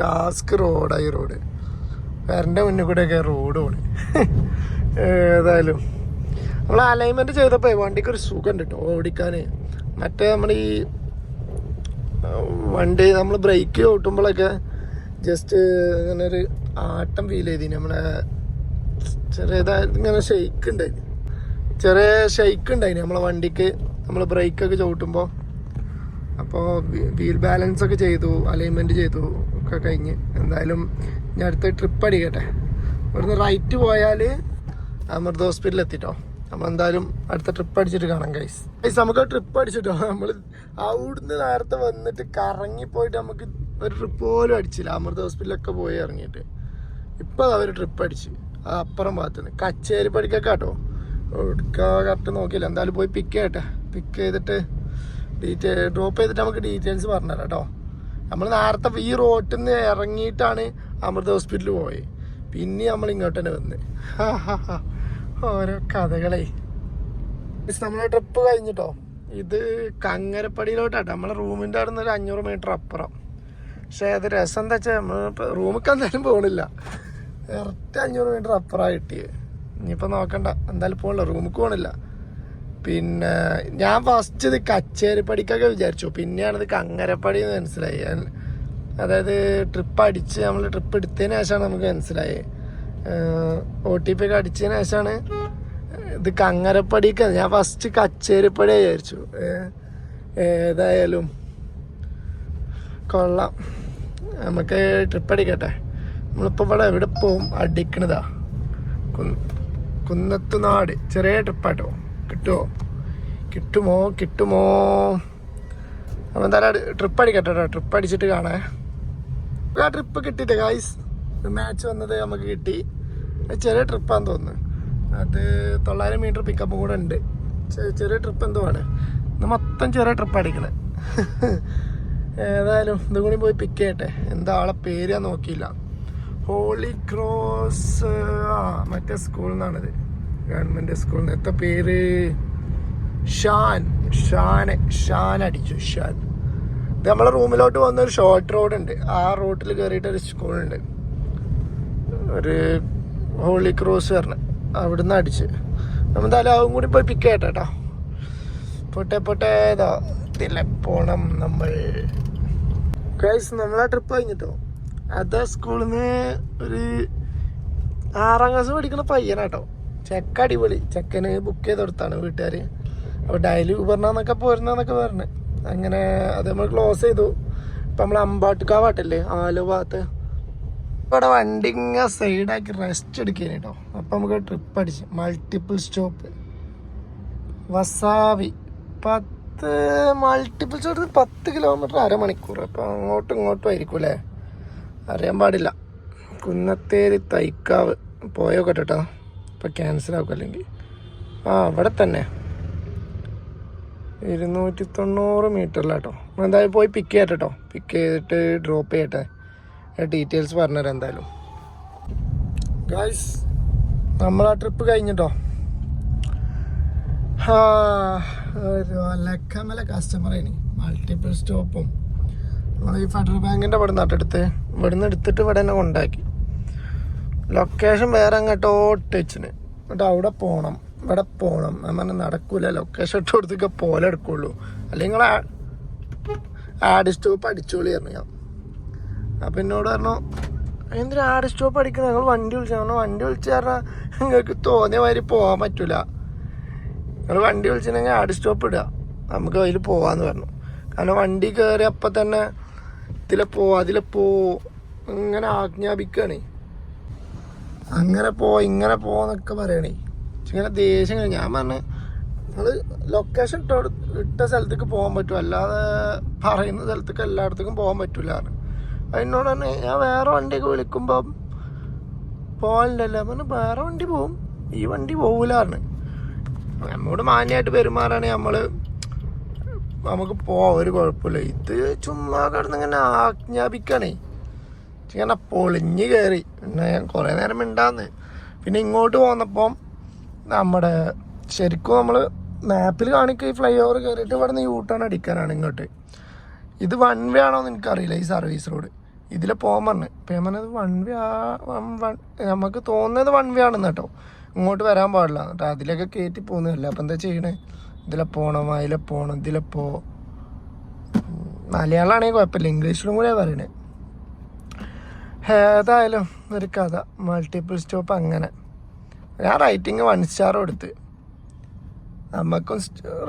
ടാസ്ക് റോഡാ ഈ റോഡ് വേറെ മുന്നിൽ കൂടെയൊക്കെ റോഡ് പോണ്. ഏതായാലും. നമ്മൾ അലൈൻമെന്റ് ചെയ്തപ്പോ വണ്ടിക്ക് ഒരു സുഖം ഉണ്ട് കേട്ടോ ഓടിക്കാന്. മറ്റേ നമ്മുടെ ഈ വണ്ടി നമ്മൾ ബ്രേക്ക് ഓട്ടുമ്പോഴൊക്കെ ജസ്റ്റ് ഇങ്ങനെ ഒരു ആട്ടം ഫീൽ ചെയ്തിന്. നമ്മളെ ചെറിയതായത് ഇങ്ങനെ ഷെയ്ക്ക് ഉണ്ടായിരുന്നു ചെറിയ ഷെയ്ക്ക് ഉണ്ടായിന് നമ്മളെ വണ്ടിക്ക്. നമ്മൾ ബ്രേക്കൊക്കെ ചവിട്ടുമ്പോൾ അപ്പോൾ വീൽ ബാലൻസ് ഒക്കെ ചെയ്തു അലൈൻമെന്റ് ചെയ്തു ഒക്കെ കഴിഞ്ഞ്. എന്തായാലും ഞാൻ അടുത്ത ട്രിപ്പ് അടിക്കട്ടെ. ഇവിടുന്ന് റൈറ്റ് പോയാൽ അമൃത ഹോസ്പിറ്റലിൽ എത്തിട്ടോ. നമ്മൾ എന്തായാലും അടുത്ത ട്രിപ്പ് അടിച്ചിട്ട് കാണാം ഗൈസ് ഗൈസ് നമുക്ക് ട്രിപ്പ് അടിച്ചിട്ടോ. നമ്മൾ അവിടുന്ന് നേരത്തെ വന്നിട്ട് കറങ്ങി പോയിട്ട് നമുക്ക് ഒരു ട്രിപ്പ് പോലും അടിച്ചില്ല. അമൃത ഹോസ്പിറ്റലൊക്കെ പോയി ഇറങ്ങിയിട്ട്. ഇപ്പോൾ അവർ ട്രിപ്പ് അടിച്ച്. അപ്പുറം ഭാഗത്തുനിന്ന്. കച്ചേരി പഠിക്കൊക്കെ കേട്ടോ കറക്റ്റ് നോക്കിയില്ല. എന്തായാലും പോയി പിക്ക് ചെയ്യട്ടെ. പിക്ക് ചെയ്തിട്ട് ഡീറ്റെയിൽ ഡ്രോപ്പ് ചെയ്തിട്ട് നമുക്ക് ഡീറ്റെയിൽസ് പറഞ്ഞുതരാം കേട്ടോ. നമ്മൾ നേരത്തെ ഈ റോട്ടിൽ നിന്ന് ഇറങ്ങിയിട്ടാണ് അമൃത ഹോസ്പിറ്റലിൽ പോയത് പിന്നെ നമ്മൾ ഇങ്ങോട്ട് തന്നെ വന്ന്. ഓരോ കഥകളെ. നമ്മളെ ട്രിപ്പ് കഴിഞ്ഞിട്ടോ? ഇത് കങ്ങരപ്പടിയിലോട്ടാട്ടോ നമ്മളെ റൂമിന്റെ അവിടെ നിന്ന് ഒരു അഞ്ഞൂറ് മീറ്റർ അപ്പുറം. പക്ഷേ അത് രസം എന്താ വെച്ചാൽ നമ്മൾ റൂമിൽ എന്തായാലും പോകണില്ല കറക്റ്റ് അഞ്ഞൂറ് മീറ്റർ അപ്പുറമാണ് കിട്ടിയത് ഇനിയിപ്പോൾ നോക്കണ്ട. എന്തായാലും പോകണില്ല റൂമിൽ പോകണില്ല പിന്നെ ഞാൻ ഫസ്റ്റ് ഇത് കച്ചേരിപ്പടിക്കൊക്കെ വിചാരിച്ചു. പിന്നെയാണ് ഇത് കങ്ങരപ്പടി എന്ന് മനസ്സിലായി. അതായത് ട്രിപ്പ് അടിച്ച് നമ്മൾ ട്രിപ്പ് എടുത്തതിന് ശേഷമാണ് നമുക്ക് മനസ്സിലായി. ഒ ടി പി ഒക്കെ അടിച്ചതിന് ശേഷമാണ് ഇത് കങ്ങരപ്പടിക്ക് ഞാൻ ഫസ്റ്റ് കച്ചേരിപ്പടി വിചാരിച്ചു. ഏതായാലും കൊള്ളാം. നമുക്ക് ട്രിപ്പ് അടിക്കട്ടെ. നമ്മളിപ്പോൾ ഇവിടെ എവിടെ പോവും? അടിക്കണതാ. കുന്ന് കുന്നത്തുനാട് ചെറിയ ട്രിപ്പാട്ടോ. കിട്ടുമോ കിട്ടുമോ? കിട്ടുമോ? നമ്മൾ എന്തായാലും ട്രിപ്പ് അടിക്കട്ടെ കേട്ടോ ട്രിപ്പ് അടിച്ചിട്ട് കാണേ. ആ ട്രിപ്പ് കിട്ടിയിട്ട് ഗായ്സ് മാച്ച് വന്നത് നമുക്ക് കിട്ടി. ചെറിയ ട്രിപ്പാന്ന് തോന്നുന്നു. അത് തൊള്ളായിരം മീറ്റർ പിക്കപ്പ് കൂടെ ഉണ്ട്. ചെറിയ ട്രിപ്പ് എന്തോ ആണ്. ഇത് മൊത്തം ചെറിയ ട്രിപ്പ് അടിക്കണേ. *laughs* ഏതായാലും ഇതും കൂടി പോയി പിക്ക് ചെയ്യട്ടെ. എന്താ ആളെ പേര് ഞാൻ നോക്കിയില്ല. ഹോളി ക്രോസ് ആ മറ്റേ സ്കൂളിൽ നിന്നാണിത് ഗവൺമെന്റ് സ്കൂളിൽ നിന്ന് എത്ര പേര്? ഷാൻ. ഷാനെ. ഷാൻ അടിച്ചു. ഷാൻ. ഇത് നമ്മളെ റൂമിലോട്ട് വന്ന ഒരു ഷോർട്ട് റോഡ് ഉണ്ട്. ആ റോട്ടിൽ കയറിയിട്ട് ഒരു സ്കൂളുണ്ട് ഒരു ഹോളി ക്രോസ് പറഞ്ഞ്. അവിടുന്ന് അടിച്ച്. നമ്മൾ അതും കൂടി പോയി പിക്ക് ചെയ്യട്ടെ കേട്ടോ പൊട്ടെ പൊട്ടേതാ ഇതാ പോണം നമ്മൾ. കേസ് നമ്മളാ ട്രിപ്പ് കഴിഞ്ഞിട്ടോ? അതാ സ്കൂളിൽ നിന്ന് ഒരു ആറാം ക്ലാസ് പഠിക്കുന്ന പയ്യനാട്ടോ. ചെക്ക അടിപൊളി. ചെക്കന് ബുക്ക് ചെയ്ത് കൊടുത്താണ് വീട്ടുകാർ അപ്പോൾ ഡയലി ഊബറിനാന്നൊക്കെ പോരുന്നതെന്നൊക്കെ പറഞ്ഞു. അങ്ങനെ അത് നമ്മൾ ക്ലോസ് ചെയ്തു. ഇപ്പം നമ്മൾ അമ്പാട്ടുക്കാ അമ്പാട്ടുകാവാട്ടല്ലേ ആലോ ഭാഗത്ത്. ഇവിടെ വണ്ടി ഇങ്ങനെ സൈഡാക്കി റെസ്റ്റ് എടുക്കാൻ കേട്ടോ അപ്പം നമുക്ക് ട്രിപ്പ് അടിച്ച്. മൾട്ടിപ്പിൾ സ്റ്റോപ്പ് വസാവി. പത്ത് മൾട്ടിപ്പിൾ സ്റ്റോപ്പ് പത്ത് കിലോമീറ്റർ അരമണിക്കൂർ. അപ്പം അങ്ങോട്ടും ഇങ്ങോട്ടും ആയിരിക്കും അല്ലേ അറിയാൻ പാടില്ല. കുന്നത്തേരി തൈക്കാവ്. പോയോക്കട്ടെ കേട്ടോ. ഇപ്പം ക്യാൻസൽ ആക്കും അല്ലെങ്കിൽ. ആ അവിടെ തന്നെ. ഇരുന്നൂറ്റി തൊണ്ണൂറ് മീറ്ററിലാട്ടോ എന്തായാലും പോയി പിക്ക് ചെയ്യട്ടെ പിക്ക് ചെയ്തിട്ട് ഡ്രോപ്പ് ചെയ്യട്ടെ. ഡീറ്റെയിൽസ് പറഞ്ഞുതരാം എന്തായാലും. ഗായ്സ് നമ്മൾ ആ ട്രിപ്പ് കഴിഞ്ഞിട്ടോ ഒരു ലക്കമല കസ്റ്റമറേനി മൾട്ടിപ്പിൾ സ്റ്റോപ്പും ഈ ഫെഡറൽ ബാങ്കിന്റെ ഇവിടെ നട്ടെടുത്ത് ഇവിടുന്ന് എടുത്തിട്ട് ഇവിടെ തന്നെ കൊണ്ടാക്കി. ലൊക്കേഷൻ വേറെ അങ്ങോട്ടോ ടച്ചിന് എന്നിട്ട് അവിടെ പോകണം ഇവിടെ പോകണം ഞാൻ പറഞ്ഞ നടക്കൂല. ലൊക്കേഷൻ ഇട്ട് കൊടുത്തൊക്കെ പോലെ എടുക്കുള്ളൂ. അല്ലെങ്കിൽ നിങ്ങൾ ആഡ് സ്റ്റോപ്പ് അടിച്ചോളി പറഞ്ഞു ഞാൻ. അപ്പം എന്നോട് പറഞ്ഞു എന്തിനാ ആഡ് സ്റ്റോപ്പ് അടിക്കുന്നത് ഞങ്ങൾ വണ്ടി വിളിച്ചു പറഞ്ഞു വണ്ടി വിളിച്ചു പറഞ്ഞാൽ നിങ്ങൾക്ക് തോന്നിയ മാതിരി പോകാൻ പറ്റൂല. നിങ്ങൾ വണ്ടി വിളിച്ചിട്ടുണ്ടെങ്കിൽ ആഡ് സ്റ്റോപ്പ് ഇടുക. നമുക്ക് അതിൽ പോകാമെന്ന് പറഞ്ഞു. കാരണം വണ്ടി കയറിയപ്പോൾ തന്നെ ഇതിലെ പോ അതിലെ പോ ഇങ്ങനെ ആജ്ഞാപിക്കുകയാണ് അങ്ങനെ പോ ഇങ്ങനെ പോന്നൊക്കെ പറയണേ. ഇങ്ങനെ ദേഷ്യം ഞാൻ പറഞ്ഞു നിങ്ങൾ ലൊക്കേഷൻ ഇട്ട ഇട്ട സ്ഥലത്തേക്ക് പോകാൻ പറ്റും. അല്ലാതെ പറയുന്ന സ്ഥലത്തേക്ക് എല്ലായിടത്തേക്കും പോകാൻ പറ്റൂല അതിനോട് തന്നെ ഞാൻ വേറെ വണ്ടിയൊക്കെ വിളിക്കുമ്പോൾ പോകാനില്ലല്ലോ പറഞ്ഞു വേറെ വണ്ടി പോവും. ഈ വണ്ടി പോവൂലാണ് നമ്മോട് മാന്യമായിട്ട് പെരുമാറാണെങ്കിൽ നമ്മൾ. നമുക്ക് പോവാം ഒരു കുഴപ്പമില്ല. ഇത് ചുമ്മാ കിടന്ന് ഇങ്ങനെ ആജ്ഞാപിക്കണേ ഇങ്ങനെ പൊളിഞ്ഞ് കയറി പിന്നെ ഞാൻ കുറേ നേരം മിണ്ടാന്ന്. പിന്നെ ഇങ്ങോട്ട് പോന്നപ്പം നമ്മുടെ ശരിക്കും നമ്മൾ മാപ്പിൽ കാണിക്കുക ഈ ഫ്ലൈ ഓവർ കയറിയിട്ട് ഇവിടെ നിന്ന് യൂ ടേൺ അടിക്കാനാണ് ഇങ്ങോട്ട്. ഇത് വൺ വേ ആണോ എന്ന് എനിക്കറിയില്ല ഈ സർവീസ് റോഡ് ഇതിൽ പോകാൻ പറഞ്ഞു. അപ്പം ഞാൻ പറഞ്ഞത് വൺ വേ ആ നമുക്ക് തോന്നുന്നത് വൺ വേ ആണെന്ന് കേട്ടോ. ഇങ്ങോട്ട് വരാൻ പാടില്ല. എന്നിട്ട് അതിലൊക്കെ കയറ്റി പോകുന്നതല്ല. അപ്പം എന്താ ചെയ്യണേ? ഇതിലെ പോണം അതിലെ പോണം ഇതിലെ പോ. മലയാളമാണെങ്കിൽ കുഴപ്പമില്ല ഇംഗ്ലീഷിലും കൂടെ പറയണേ. ഏതായാലും ഒരു കഥ മൾട്ടിപ്പിൾ സ്റ്റോപ്പ് അങ്ങനെ. ഞാൻ റൈറ്റിംഗ് വൺ സ്റ്റാർ കൊടുത്ത്. നമുക്കും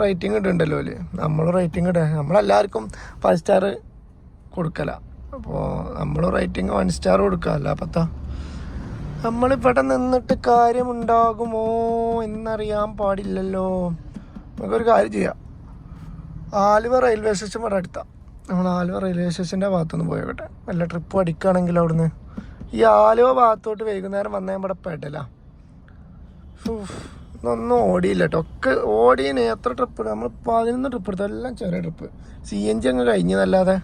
റേറ്റിംഗ് ഇടുണ്ടല്ലോ അല്ലേ നമ്മൾ റേറ്റിംഗ് ഇട. നമ്മളെല്ലാവർക്കും ഫൈവ് സ്റ്റാർ കൊടുക്കല. അപ്പോൾ നമ്മൾ റേറ്റിംഗ് വൺ സ്റ്റാർ കൊടുക്കാമല്ല അപ്പത്താ നമ്മളിവിടെ നിന്നിട്ട് കാര്യമുണ്ടാകുമോ എന്നറിയാൻ പാടില്ലല്ലോ. നമുക്കൊരു കാര്യം ചെയ്യാം. ആലുവ റെയിൽവേ സ്റ്റേഷൻ ഇവിടെ അടുത്താണ് നമ്മൾ ആലുവ റെയിൽവേ സ്റ്റേഷന്റെ ഭാഗത്തുനിന്ന് പോയോട്ടെ വല്ല ട്രിപ്പ് അടിക്കുകയാണെങ്കിൽ അവിടുന്ന്. ഈ ആലുവ ഭാഗത്തോട്ട് വൈകുന്നേരം വന്നാൽ ഇവിടെ പെടല. ഇതൊന്നും ഓടിയില്ല ഒക്കെ ഓടിയതിന് എത്ര ട്രിപ്പ് നമ്മൾ പതിനൊന്ന് ട്രിപ്പ് എടുത്തു. എല്ലാം ചെറിയ ട്രിപ്പ് സി എൻ ജി അങ്ങ് കഴിഞ്ഞതല്ലാതെ.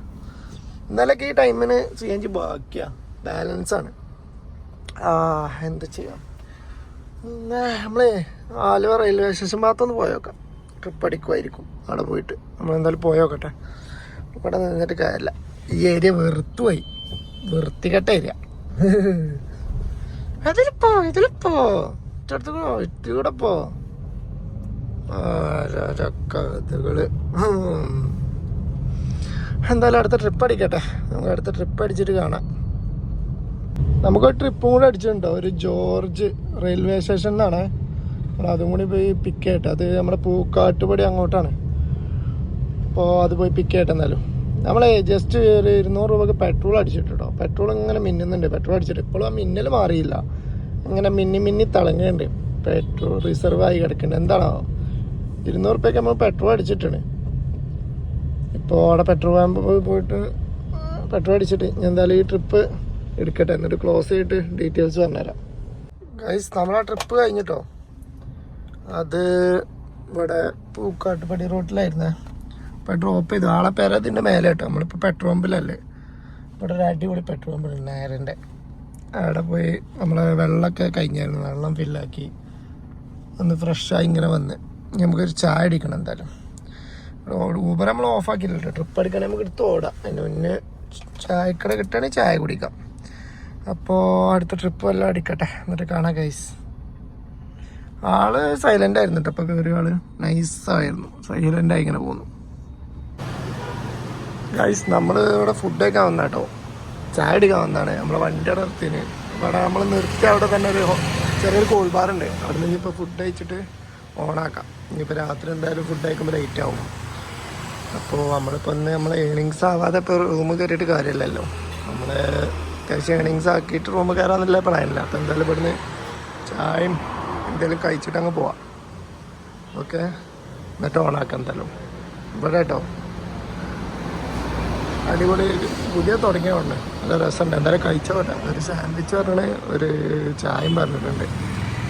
ഇന്നലൊക്കെ ഈ ടൈമിന് സി എൻ ജി ബാക്കിയാ. ബാലൻസ് ആണ്. ആ എന്താ ചെയ്യാം? നമ്മളേ ആലുവ റെയിൽവേ സ്റ്റേഷൻ ഭാഗത്തൊന്ന് പോയോക്കാം ട്രിപ്പ് അടിക്കുമായിരിക്കും അവിടെ പോയിട്ട്. നമ്മൾ എന്തായാലും പോയോക്കട്ടെ ഇവിടെ നിന്നിട്ട് കാര്യമില്ല. ഈ ഏരിയ വെറുത്തുപോയി. വൃത്തികെട്ട ഏരിയ അതിലിപ്പോ ഇറ്റടുത്ത് ഇത്തിലൂടെ പോ. കഥകൾ. എന്തായാലും അടുത്ത ട്രിപ്പ് അടിക്കട്ടെ. നമുക്ക് അടുത്ത ട്രിപ്പ് അടിച്ചിട്ട് കാണാം. നമുക്ക് ട്രിപ്പും കൂടെ അടിച്ചിട്ടുണ്ടോ? ഒരു ജോർജ് റെയിൽവേ സ്റ്റേഷനിലാണ്. നമ്മൾ അതും കൂടി പോയി പിക്ക് ചെയ്യട്ടെ. അത് നമ്മുടെ പൂക്കാട്ടുപടി അങ്ങോട്ടാണ്. അപ്പോൾ അത് പോയി പിക്ക് ചെയ്യട്ടെ എന്നാലും നമ്മളെ ജസ്റ്റ് ഒരു ഇരുന്നൂറ് രൂപക്ക് പെട്രോൾ അടിച്ചിട്ടോ പെട്രോൾ ഇങ്ങനെ മിന്നുന്നുണ്ട്. പെട്രോൾ അടിച്ചിട്ട് ഇപ്പോഴും ആ മിന്നൽ മാറിയില്ല. ഇങ്ങനെ മിന്നി മിന്നി തിളങ്ങുന്നുണ്ട്. പെട്രോൾ റിസർവ് ആയി കിടക്കുന്നുണ്ട്. എന്താണോ? ഇരുന്നൂറ് രൂപയ്ക്ക് നമ്മൾ പെട്രോൾ അടിച്ചിട്ടാണ്. ഇപ്പോൾ അവിടെ പെട്രോൾ പമ്പ് പോയിട്ട് പെട്രോൾ അടിച്ചിട്ട് ഞാൻ എന്തായാലും ഈ ട്രിപ്പ് എടുക്കട്ടെ. എന്നിട്ട് ക്ലോസ് ചെയ്തിട്ട് ഡീറ്റെയിൽസ് പറഞ്ഞുതരാം. ഗൈസ് നമ്മളാ ട്രിപ്പ് കഴിഞ്ഞിട്ടോ? അത് ഇവിടെ പൂക്കാട്ടുപടി റോട്ടിലായിരുന്നേ. ഇപ്പോൾ ഡ്രോപ്പ് ചെയ്തു. ആളെ പേര് അതിന്റെ മേലെ കേട്ടോ. നമ്മളിപ്പോൾ പെട്രോൾ പമ്പിലല്ലേ ഇവിടെ ഒരു അടിപൊളി പെട്രോൾ പമ്പിൽ നേരന്റെ അവിടെ പോയി നമ്മൾ വെള്ളമൊക്കെ കഴിഞ്ഞായിരുന്നു. വെള്ളം ഫില്ലാക്കി ഒന്ന് ഫ്രഷായി ഇങ്ങനെ വന്ന്. നമുക്കൊരു ചായ അടിക്കണം എന്തായാലും. ഊബർ നമ്മൾ ഓഫ് കേട്ടോ ട്രിപ്പ് അടിക്കണേ നമുക്ക് എടുത്ത് ഓടാം. അതിന് മുന്നേ ചായക്കട കിട്ടുകയാണെങ്കിൽ ചായ കുടിക്കാം. അപ്പോൾ അടുത്ത ട്രിപ്പ് എല്ലാം അടിക്കട്ടെ. എന്നിട്ട് കാണാം ഗൈസ് ആൾ സൈലന്റ് ആയിരുന്നു കേട്ടോ അപ്പോൾ കയറിയ ആൾ നൈസായിരുന്നു സൈലന്റ് ആയി ഇങ്ങനെ പോന്നു. ഗൈസ് നമ്മൾ ഇവിടെ ഫുഡ് കഴിക്കാൻ വന്ന കേട്ടോ ചായ അടിക്കാൻ വന്നാണ്. നമ്മളെ വണ്ടിയുടെ നിർത്തിന്. ഇവിടെ നമ്മൾ നിർത്തി അവിടെ തന്നെ ഒരു ചെറിയൊരു കോൾ ബാർ ഉണ്ട്. അവിടെ നിന്ന് ഇപ്പൊ ഫുഡ് കഴിച്ചിട്ട് ഓണാക്കാം ഇനിയിപ്പോൾ രാത്രി എന്തായാലും ഫുഡ് കഴിക്കുമ്പോൾ ലേറ്റ് ആവും. അപ്പോൾ നമ്മളിപ്പോൾ ഒന്ന് നമ്മൾ ഏണിങ്സ് ആവാതെ ഇപ്പോൾ റൂം കയറിയിട്ട് കാര്യമില്ലല്ലോ. നമ്മൾ അത്യാവശ്യം ഏണിങ്സ് ആക്കിയിട്ട് റൂം കയറാമെന്നില്ല പ്ലാനില്ല അപ്പോൾ എന്തായാലും ഇവിടുന്ന് ചായയും എന്തെങ്കിലും കഴിച്ചിട്ട് അങ്ങ് പോവാം. ഓക്കെ? എന്നിട്ട് ഓണാക്കാം എന്തായാലും. ഇവിടെ കേട്ടോ. അടിപൊളി പുതിയ തുടങ്ങിയ ഉണ്ട് നല്ല രസമുണ്ട്. എന്തായാലും കഴിച്ച പോലെ ഒരു സാൻഡ്വിച്ച് പറഞ്ഞേ ഒരു ചായയും പറഞ്ഞിട്ടുണ്ട്.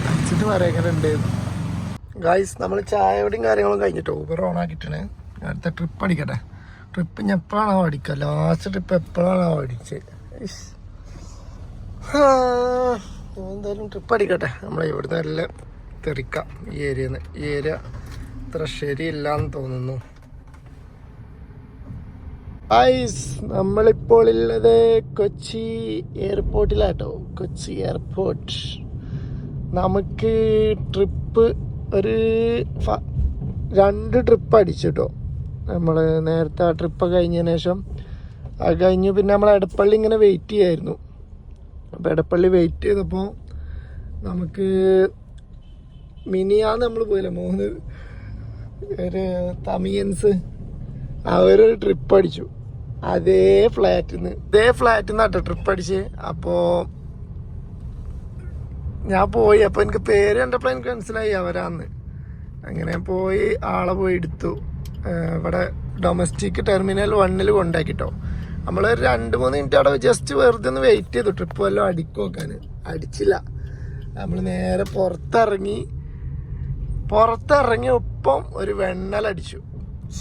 കഴിച്ചിട്ട് പറയാം എങ്ങനെ ഗായ്സ് നമ്മൾ ചായയോടെയും കാര്യങ്ങളും കഴിഞ്ഞിട്ട് ഊബർ ഓൺ ആക്കിയിട്ടാണ്. അടുത്ത ട്രിപ്പ് അടിക്കട്ടെ. ട്രിപ്പ് ഞാൻ എപ്പോഴാണോ അടിക്കുക? ലാസ്റ്റ് ട്രിപ്പ് എപ്പോഴാണോ അടിച്ചത് എന്തായാലും ട്രിപ്പ് അടിക്കട്ടെ. നമ്മൾ ഇവിടുന്ന് എല്ലാം തെറിക്കാം ഈ നിന്ന് ഈ ഏരിയ അത്ര ശരിയില്ലാന്ന് തോന്നുന്നു. ഐസ് നമ്മളിപ്പോൾ ഉള്ളത് കൊച്ചി എയർപോർട്ടിലാട്ടോ കൊച്ചി എയർപോർട്ട് നമുക്ക് ട്രിപ്പ് ഒരു രണ്ട് ട്രിപ്പ് അടിച്ചിട്ടോ. നമ്മൾ നേരത്തെ ആ ട്രിപ്പ് കഴിഞ്ഞതിന് ശേഷം. അത് കഴിഞ്ഞു പിന്നെ നമ്മൾ എടപ്പള്ളി ഇങ്ങനെ വെയിറ്റ് ചെയ്യായിരുന്നു. അപ്പോൾ എടപ്പള്ളി വെയിറ്റ് ചെയ്തപ്പോൾ നമുക്ക് മിനിയാന്ന് നമ്മൾ പോയില്ല? മൂന്ന് ഒരു തമിയൻസ്. അവരൊരു ട്രിപ്പ് അടിച്ചു. അതേ ഫ്ലാറ്റിൽ നിന്ന് ഇതേ ഫ്ലാറ്റിൽ നിന്നാട്ടോ ട്രിപ്പ് അടിച്ച്. അപ്പോൾ ഞാൻ പോയി. അപ്പോൾ എനിക്ക് പേര് കണ്ടപ്പോൾ എനിക്ക് മനസ്സിലായി അവരാന്ന്. അങ്ങനെ പോയി ആളെ പോയി എടുത്തു. ഇവിടെ ഡൊമസ്റ്റിക് ടെർമിനൽ വണ്ണിൽ കൊണ്ടാക്കിട്ടോ. നമ്മൾ രണ്ട് മൂന്ന് മിനിറ്റ് അവിടെ ജസ്റ്റ് വെറുതെ ഒന്ന് വെയിറ്റ് ചെയ്തു. ട്രിപ്പ് വല്ലതും അടിക്കു നോക്കാൻ. അടിച്ചില്ല. നമ്മൾ നേരെ പുറത്തിറങ്ങി പുറത്തിറങ്ങി ഒപ്പം ഒരു വെണ്ണലടിച്ചു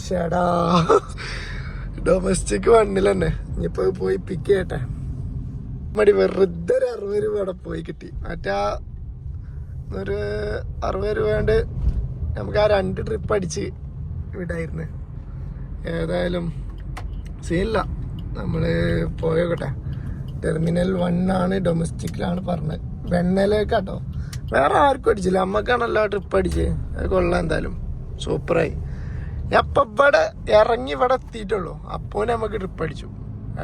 ഷടാ. ഡൊമസ്റ്റിക് വണ്ണിൽ തന്നെ. പോയി പിക്ക് ചെയ്യട്ടെ. മടി വെറുതെ ഒരു അറുപത് രൂപ അവിടെ പോയി കിട്ടി. മറ്റാ ഒരു അറുപത് രൂപ കൊണ്ട് നമുക്ക് ആ രണ്ട് ട്രിപ്പ് അടിച്ച് വിടായിരുന്നു. ഏതായാലും സീനില്ല നമ്മൾ പോയോക്കട്ടെ. ടെർമിനൽ വൺ ആണ് ഡൊമസ്റ്റിക്കിലാണ് പറഞ്ഞത്. വെണ്ണയിലേക്കാട്ടോ. വേറെ ആർക്കും അടിച്ചില്ല. അമ്മക്കാണല്ലോ ട്രിപ്പ് അടിച്ച്. അത് കൊള്ളാം എന്തായാലും. സൂപ്പറായി. ഞാൻ ഇവിടെ ഇറങ്ങി ഇവിടെ എത്തിയിട്ടുള്ളൂ. അപ്പോൾ നമുക്ക് ട്രിപ്പ് അടിച്ചു.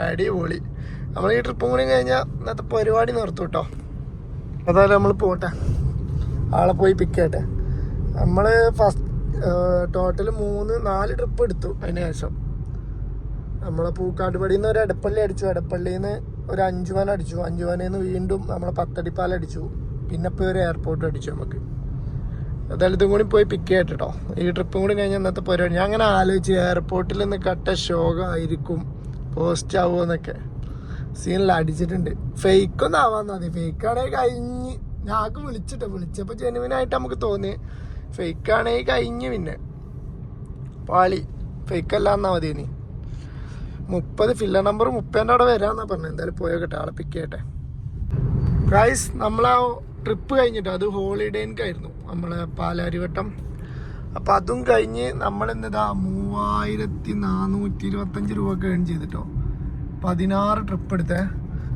അടിപൊളി. നമ്മൾ ഈ ട്രിപ്പും കൂടി കഴിഞ്ഞാൽ ഇന്നത്തെ പരിപാടി നിർത്തും കേട്ടോ അതായത് നമ്മൾ പോട്ടെ. ആളെ പോയി പിക്ക് ചെയ്യട്ടെ. നമ്മൾ ഫസ്റ്റ് ടോട്ടൽ മൂന്ന് നാല് ട്രിപ്പ് എടുത്തു അതിന് ശേഷം. നമ്മളെ പൂക്കാട്ടുപടിയിൽ നിന്ന് ഒരു എടപ്പള്ളി അടിച്ചു. എടപ്പള്ളിയിൽ നിന്ന് ഒരു അഞ്ചുവൻ അടിച്ചു. അഞ്ചുവനിൽ നിന്ന് വീണ്ടും നമ്മളെ പത്തടിപ്പാലം അടിച്ചു. പിന്നെ ഇപ്പോൾ ഒരു എയർപോർട്ട് അടിച്ചു നമുക്ക്. എന്തായാലും കൂടി പോയി പിക്ക് ചെയ്യട്ടോ ഈ ട്രിപ്പും കൂടി കഴിഞ്ഞ ഇന്നത്തെ പരിപാടി. ഞാൻ അങ്ങനെ ആലോചിച്ച് എയർപോർട്ടിൽ നിന്ന് കട്ട ശോകമായിരിക്കും പോസ്റ്റ് ആവുമോ എന്നൊക്കെ. സീനിൽ അടിച്ചിട്ടുണ്ട്. ഫേക്കൊന്നും ആവാന്ന് മതി ഫേക്ക് ആണെങ്കിൽ കഴിഞ്ഞ്. ഞാക്ക് വിളിച്ചിട്ടോ. വിളിച്ചപ്പോൾ ജെനുവിൻ ആയിട്ട് നമുക്ക് തോന്നി. ഫേക്ക് ആണെങ്കിൽ കഴിഞ്ഞ് പിന്നെ. പാളി. ഫേക്ക് അല്ല എന്നാ മതി ഇനി മുപ്പത് ഫില്ലർ നമ്പർ മുപ്പതിന്റെ അവിടെ വരാന്നാ പറഞ്ഞത് എന്തായാലും പോയോ കേട്ടോ ആളെ പിക്ക് ചെയ്യട്ടെ. പ്രൈസ് നമ്മളാ ട്രിപ്പ് കഴിഞ്ഞിട്ട്? അത് ഹോളിഡേക്കായിരുന്നു നമ്മളെ പാലാരിവട്ടം. അപ്പം അതും കഴിഞ്ഞ് നമ്മൾ എന്നതാ മൂവായിരത്തി നാനൂറ്റി ഇരുപത്തഞ്ച് രൂപ ഏൺ ചെയ്തിട്ടോ. പതിനാറ് ട്രിപ്പ് എടുത്തേ.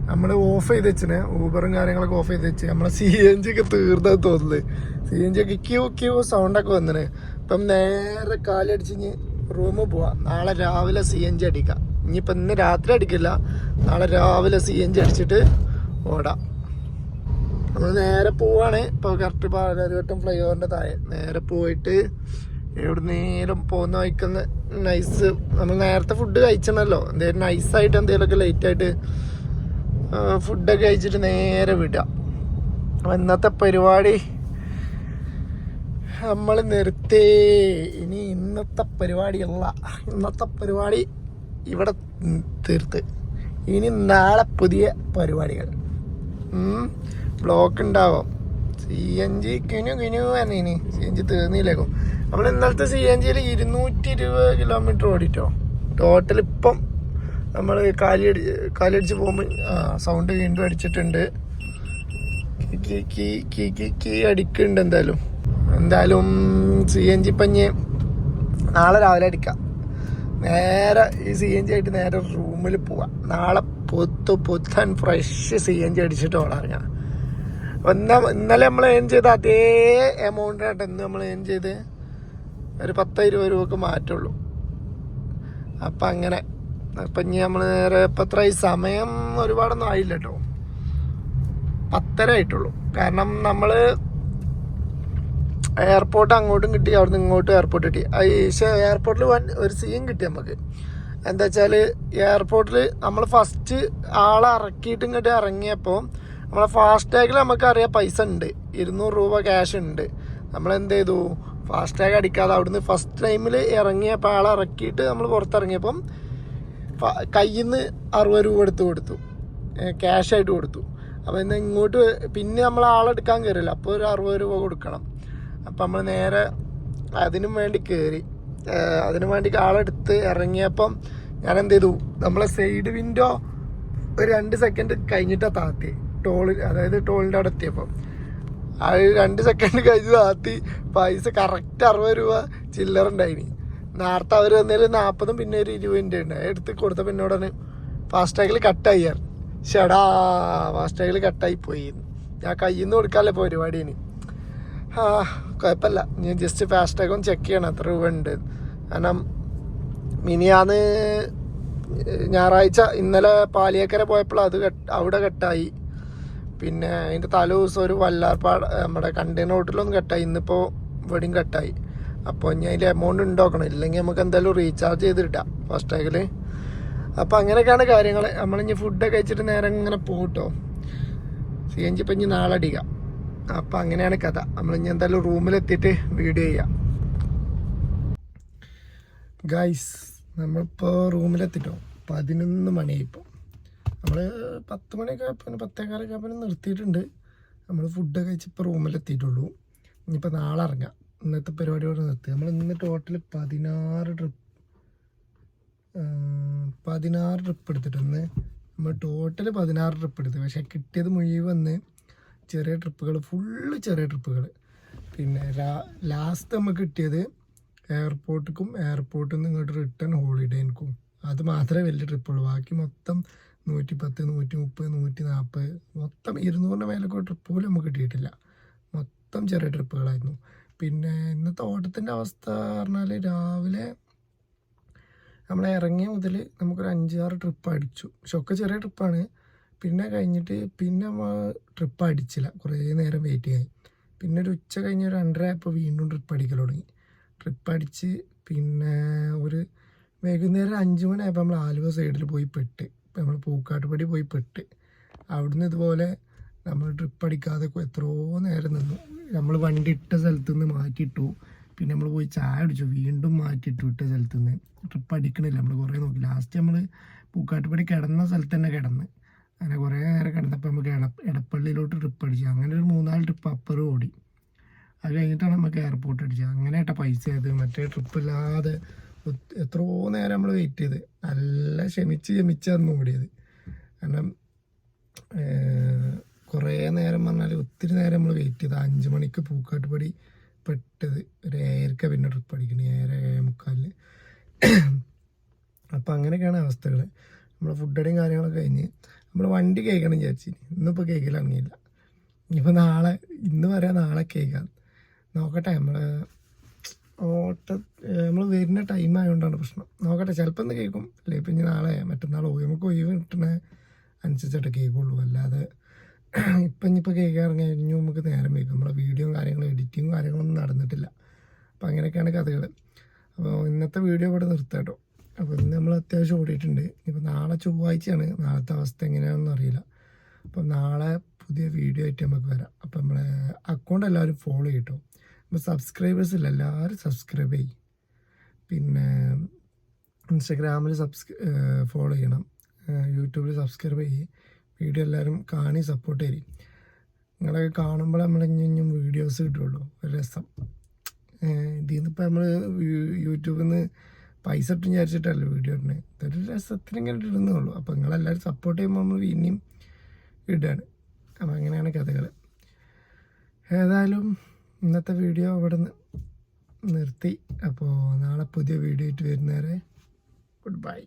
നമ്മൾ ഓഫ് ചെയ്ത് വെച്ചിന്. ഊബറും കാര്യങ്ങളൊക്കെ ഓഫ് ചെയ്ത് വെച്ച്. നമ്മളെ സി എൻ ജി ഒക്കെ തീർന്നത് തോന്നുന്നത്. സി എൻ ജി ഒക്കെ ക്യൂ ക്യൂ സൗണ്ടൊക്കെ വന്നിന്. ഇപ്പം നേരെ കാലടിച്ച് റൂമിൽ പോവാം. നാളെ രാവിലെ സി എൻ ജി അടിക്കാം. ഇനിയിപ്പോൾ ഇന്ന് രാത്രി അടിക്കില്ല. നാളെ രാവിലെ സി എൻ ജി അടിച്ചിട്ട് ഓടാം. നമ്മൾ നേരെ പോവാണ്. ഇപ്പോൾ കറക്റ്റ് പാലാരിവട്ടം ഫ്ലൈ ഓവറിന്റെ താഴെ. നേരെ പോയിട്ട് എവിടെ നേരം പോകുന്ന വഴിക്കുന്ന നൈസ് നമ്മൾ നേരത്തെ ഫുഡ് കഴിച്ചണല്ലോ. എന്തെങ്കിലും നൈസായിട്ട് എന്തെങ്കിലുമൊക്കെ ലേറ്റായിട്ട് ഫുഡൊക്കെ കഴിച്ചിട്ട് നേരെ വിടുക. അപ്പം ഇന്നത്തെ പരിപാടി നമ്മൾ നിർത്തേ. ഇനി ഇന്നത്തെ പരിപാടിയല്ല. ഇന്നത്തെ പരിപാടി ഇവിടെ തീർത്ത്. ഇനി നാളെ പുതിയ പരിപാടികൾ. ബ്ലോക്ക് ഉണ്ടാവും. സി എൻ ജി കിനു കിനു തന്നെ സി എൻ ജി തീർന്നില്ലേക്കും. നമ്മൾ ഇന്നലത്തെ സി എൻ ജിയിൽ ഇരുന്നൂറ്റി ഇരുപത് കിലോമീറ്റർ ഓടിട്ടോ. ടോട്ടൽ ഇപ്പം നമ്മൾ കാലിയടി കാലിയടിച്ച് പോകുമ്പോൾ സൗണ്ട് വീണ്ടും അടിച്ചിട്ടുണ്ട്. അടിക്കുന്നുണ്ട് എന്തായാലും. എന്തായാലും സി എൻ ജി പഞ്ഞ് നാളെ രാവിലെ അടിക്കാം. നേരെ ഈ സി എൻ ജി ആയിട്ട് നേരെ റൂമിൽ പോവാം. നാളെ പൊത്തു പൊത്തൻ ഫ്രഷ് സി എൻ ജി അടിച്ചിട്ട് ഓടാം ഞാൻ ഒന്ന ഇന്നലെ നമ്മൾ ഏൺ ചെയ്ത അതേ എമൗണ്ടായിട്ട് ഇന്ന് നമ്മൾ ഏൺ ചെയ്ത്. ഒരു പത്ത് ഇരുപത് രൂപക്ക് മാറ്റുള്ളൂ. അപ്പം അങ്ങനെ. അപ്പം ഇനി നമ്മൾ നേരെ ഇപ്പം അത്ര ഈ സമയം ഒരുപാടൊന്നും ആയില്ല കേട്ടോ. പത്തര ആയിട്ടുള്ളൂ. കാരണം നമ്മൾ എയർപോർട്ട് അങ്ങോട്ടും കിട്ടി അവിടുന്ന് ഇങ്ങോട്ടും എയർപോർട്ട് കിട്ടി. പക്ഷേ എയർപോർട്ടിൽ വൻ ഒരു സീൻ കിട്ടി നമുക്ക്. എന്താ വെച്ചാൽ എയർപോർട്ടിൽ നമ്മൾ ഫസ്റ്റ് ആളെ ഇറക്കിയിട്ട് ഇങ്ങോട്ട് ഇറങ്ങിയപ്പോൾ നമ്മളെ ഫാസ്ടാഗിൽ നമുക്കറിയാം പൈസ ഉണ്ട്. ഇരുന്നൂറ് രൂപ ക്യാഷ് ഉണ്ട്. നമ്മൾ എന്ത് ചെയ്തു? ഫാസ്ടാഗ് അടിക്കാതെ അവിടുന്ന് ഫസ്റ്റ് ടൈമിൽ ഇറങ്ങിയപ്പോൾ ആളെ ഇറക്കിയിട്ട് നമ്മൾ പുറത്തിറങ്ങിയപ്പം കയ്യിൽ നിന്ന് അറുപത് രൂപ എടുത്ത് കൊടുത്തു. ക്യാഷായിട്ട് കൊടുത്തു. അപ്പോൾ എന്നാൽ ഇങ്ങോട്ട് പിന്നെ നമ്മൾ ആളെടുക്കാൻ കയറില്ല അപ്പോൾ ഒരു അറുപത് രൂപ കൊടുക്കണം. അപ്പം നമ്മൾ നേരെ അതിനും വേണ്ടി കയറി അതിനു വേണ്ടി ആളെടുത്ത് ഇറങ്ങിയപ്പം ഞാൻ എന്ത് ചെയ്തു നമ്മളെ സൈഡ് വിൻഡോ ഒരു രണ്ട് സെക്കൻഡ് കഴിഞ്ഞിട്ടാണ് താത്തി. ടോളിൽ അതായത് ടോളിന്റെ അവിടെ എത്തിയപ്പം. അത് രണ്ട് സെക്കൻഡ് കഴിഞ്ഞ് താത്തി പൈസ കറക്റ്റ് അറുപത് രൂപ ചില്ലറ ഉണ്ടായിനി. നേരത്തെ അവർ വന്നതിൽ നാൽപ്പതും പിന്നെ ഒരു ഇരുപതിന്റെ ഉണ്ട്. എടുത്ത് കൊടുത്ത പിന്നോടാണ് ഫാസ്ടാഗിൽ കട്ടായി ഷെടാ ഫാസ്ടാഗിൽ കട്ടായി പോയി. ഞാൻ കയ്യിൽ നിന്ന് കൊടുക്കാമല്ലോ പരിപാടിയാണ്. ആ കുഴപ്പമില്ല. ഞാൻ ജസ്റ്റ് ഫാസ്ടാഗ് ഒന്ന് ചെക്ക് ചെയ്യണം എത്ര രൂപ ഉണ്ട്. കാരണം മിനിയാന്ന് ഞായറാഴ്ച ഇന്നലെ പാലിയേക്കര പോയപ്പോൾ അത് കെട്ട് അവിടെ കെട്ടായി. പിന്നെ അതിന്റെ തലേ ദിവസം ഒരു വല്ലാർപ്പാട് നമ്മുടെ കണ്ടെയ്നർ ഹോട്ടലൊന്നും കെട്ടായി. ഇന്നിപ്പോൾ ഇവിടെയും കെട്ടായി. അപ്പോൾ ഇനി അതിൽ എമൗണ്ട് ഉണ്ടാക്കണം ഇല്ലെങ്കിൽ നമുക്ക് എന്തായാലും റീചാർജ് ചെയ്ത് കിട്ടാം ടാഗിൽ അപ്പോൾ അങ്ങനെയൊക്കെയാണ് കാര്യങ്ങൾ നമ്മളിനി ഫുഡൊക്കെ കഴിച്ചിട്ട് നേരെ ഇങ്ങനെ പോകട്ടോ സി എൻ ജി ഇപ്പം ഇനി നാളെ അടിക്കാം. അപ്പം അങ്ങനെയാണ് കഥ. നമ്മൾ ഇനി എന്തായാലും റൂമിലെത്തിയിട്ട് വീഡിയോ ചെയ്യാം. ഗൈസ് നമ്മളിപ്പോൾ റൂമിലെത്തിട്ടോ. പതിനൊന്ന് മണിയായിപ്പോൾ നമ്മൾ പത്ത് മണിയൊക്കെ പിന്നെ പത്തേക്കാലൊക്കെ പിന്നെ നിർത്തിയിട്ടുണ്ട്. നമ്മൾ ഫുഡൊക്കെ കഴിച്ച് ഇപ്പോൾ റൂമിലെത്തിയിട്ടുള്ളൂ. ഇനിയിപ്പോൾ നാളെ ഇറങ്ങാം. ഇന്നത്തെ പരിപാടിയോടെ നിർത്തി. നമ്മൾ ഇന്ന് ടോട്ടൽ പതിനാറ് ട്രിപ്പ് പതിനാറ് ട്രിപ്പ് എടുത്തിട്ടുണ്ട്. നമ്മൾ ടോട്ടൽ പതിനാറ് ട്രിപ്പ് എടുത്തു. പക്ഷേ കിട്ടിയത് മുഴുവൻ ചെറിയ ട്രിപ്പുകൾ ഫുള്ള് ചെറിയ ട്രിപ്പുകൾ പിന്നെ ലാസ്റ്റ് നമുക്ക് കിട്ടിയത് എയർപോർട്ടിക്കും എയർപോർട്ടിൽ നിന്ന് ഇങ്ങോട്ട് റിട്ടേൺ ഹോളിഡേക്കും അത് മാത്രമേ വലിയ ട്രിപ്പുള്ളൂ ബാക്കി മൊത്തം നൂറ്റി പത്ത് നൂറ്റി മുപ്പത് നൂറ്റി നാൽപ്പത് മൊത്തം ഇരുന്നൂറിന്റെ മേലൊക്കെ ട്രിപ്പ് പോലും നമുക്ക് കിട്ടിയിട്ടില്ല. മൊത്തം ചെറിയ ട്രിപ്പുകളായിരുന്നു പിന്നെ ഇന്നത്തെ ഓട്ടത്തിന്റെ അവസ്ഥ പറഞ്ഞാൽ രാവിലെ നമ്മൾ ഇറങ്ങിയ മുതൽ നമുക്കൊരു അഞ്ചാറ് ട്രിപ്പ് അടിച്ചു. പക്ഷെ ഒക്കെ ചെറിയ ട്രിപ്പാണ് പിന്നെ കഴിഞ്ഞിട്ട് പിന്നെ ട്രിപ്പ് അടിച്ചില്ല. കുറേ നേരം വെയിറ്റ് ചെയ്യാൻ പിന്നെ ഒരു ഉച്ച കഴിഞ്ഞ് ഒരു രണ്ടര ആയപ്പോൾ വീണ്ടും ട്രിപ്പ് അടിക്കൽ തുടങ്ങി. ട്രിപ്പ് അടിച്ച് പിന്നെ ഒരു വൈകുന്നേരം അഞ്ച് മണിയായപ്പോൾ നമ്മൾ ആലുവ സൈഡിൽ പോയി പെട്ട്. നമ്മൾ പൂക്കാട്ടുപടി പോയി പെട്ട്. അവിടുന്ന് ഇതുപോലെ നമ്മൾ ട്രിപ്പ് അടിക്കാതെ എത്രയോ നേരം നിന്നു. നമ്മൾ വണ്ടി ഇട്ട സ്ഥലത്തു നിന്ന് മാറ്റിയിട്ടു. പിന്നെ നമ്മൾ പോയി ചായ അടിച്ചു വീണ്ടും മാറ്റിയിട്ടു ഇട്ട സ്ഥലത്തു നിന്ന് ട്രിപ്പ് അടിക്കണില്ല. നമ്മൾ കുറേ നോക്കി. ലാസ്റ്റ് നമ്മൾ പൂക്കാട്ടുപടി കിടന്ന സ്ഥലത്ത് തന്നെ കിടന്ന്. അങ്ങനെ കുറേ നേരം കിടന്നപ്പോൾ നമുക്ക് എട എടപ്പള്ളിയിലോട്ട് ട്രിപ്പ് അടിച്ചു. അങ്ങനെ ഒരു മൂന്നാൽ ട്രിപ്പ് അപ്പർ ഓടി. അത് കഴിഞ്ഞിട്ടാണ് നമുക്ക് എയർപോർട്ട് അടിച്ചത്. അങ്ങനെ ഏട്ടാ പൈസ ആയത്. മറ്റേ ട്രിപ്പ് ഇല്ലാതെ എത്രയോ നേരം നമ്മൾ വെയിറ്റ് ചെയ്ത്. നല്ല ക്ഷമിച്ച് ക്ഷമിച്ചായിരുന്നു ഓടിയത്. കാരണം കുറേ നേരം പറഞ്ഞാൽ ഒത്തിരി നേരം നമ്മൾ വെയിറ്റ് ചെയ്ത്. അഞ്ച് മണിക്ക് പൂക്കാട്ടുപടി പെട്ടത്. ഒരു ഏഴരക്ക പിന്നെ ട്രിപ്പ് അടിക്കണേ. ഏഴര ഏഴേ മുക്കാലിന്. അപ്പം അങ്ങനെയൊക്കെയാണ് അവസ്ഥകൾ നമ്മൾ ഫുഡടിയും കാര്യങ്ങളൊക്കെ കഴിഞ്ഞ് നമ്മൾ വണ്ടി കേൾക്കണം വിചാരിച്ചു. ഇന്നിപ്പോൾ കേൾക്കലിറങ്ങിയില്ല ഇനിയിപ്പോൾ നാളെ ഇന്ന് പറയാം നാളെ കേൾക്കാം. നോക്കട്ടെ നമ്മൾ ഓട്ട നമ്മൾ വരുന്ന ടൈം ആയതുകൊണ്ടാണ് പ്രശ്നം. നോക്കട്ടെ ചിലപ്പോൾ ഒന്ന് കേൾക്കും. അല്ലേ ഇപ്പം ഇനി നാളെ മറ്റന്നാൾ ഒഴിവ് നമുക്ക് ഒഴിവ് കിട്ടണ അനുസരിച്ചിട്ട് കേൾക്കുള്ളൂ. അല്ലാതെ ഇപ്പം ഇനിയിപ്പോൾ കേൾക്കാൻ ഇറങ്ങി കഴിഞ്ഞു നമുക്ക് നേരം വയ്ക്കും നമ്മളെ വീഡിയോ കാര്യങ്ങളും എഡിറ്റിങ്ങും കാര്യങ്ങളൊന്നും നടന്നിട്ടില്ല. അപ്പോൾ അങ്ങനെയൊക്കെയാണ് കഥകൾ അപ്പോൾ ഇന്നത്തെ വീഡിയോ ഇവിടെ നിർത്താം കേട്ടോ അപ്പോൾ ഇന്ന് നമ്മൾ അത്യാവശ്യം ഓടിയിട്ടുണ്ട്. ഇപ്പോൾ നാളെ ചൊവ്വാഴ്ചയാണ് നാളത്തെ അവസ്ഥ എങ്ങനെയാണെന്ന് അറിയില്ല. അപ്പോൾ നാളെ പുതിയ വീഡിയോ ആയിട്ട് നമുക്ക് വരാം. അപ്പോൾ നമ്മളെ അക്കൗണ്ട് എല്ലാവരും ഫോളോ ചെയ്യട്ടോ അപ്പോൾ സബ്സ്ക്രൈബേഴ്സ് ഇല്ല എല്ലാവരും സബ്സ്ക്രൈബ് ചെയ്യും. പിന്നെ ഇൻസ്റ്റഗ്രാമിൽ സബ്സ്ക്രൈ ഫോളോ ചെയ്യണം. യൂട്യൂബിൽ സബ്സ്ക്രൈബ് ചെയ്യും. വീഡിയോ എല്ലാവരും കാണി സപ്പോർട്ട് ചെയ്യും. നിങ്ങളൊക്കെ കാണുമ്പോൾ നമ്മൾ ഇനിയും വീഡിയോസ് കിട്ടുള്ളൂ ഒരു രസം. ഇതിൽ നമ്മൾ യൂട്യൂബിൽ നിന്ന് പൈസ ഇട്ടും വിചാരിച്ചിട്ടല്ല വീഡിയോ ഇടുന്നത് ഇതൊരു രസത്തിന് ഇങ്ങനെ ഇടുന്നേ ഉള്ളൂ അപ്പോൾ നിങ്ങളെല്ലാവരും സപ്പോർട്ട് ചെയ്യുമ്പോൾ നമ്മൾ ഇനിയും ഇടുകയാണ് അപ്പം അങ്ങനെയാണ് കഥകൾ ഏതായാലും ഇന്നത്തെ വീഡിയോ അവിടെ നിന്ന് നിർത്തി. അപ്പോൾ നാളെ പുതിയ വീഡിയോ ഇട്ട് വരുന്നവരെ ഗുഡ് ബൈ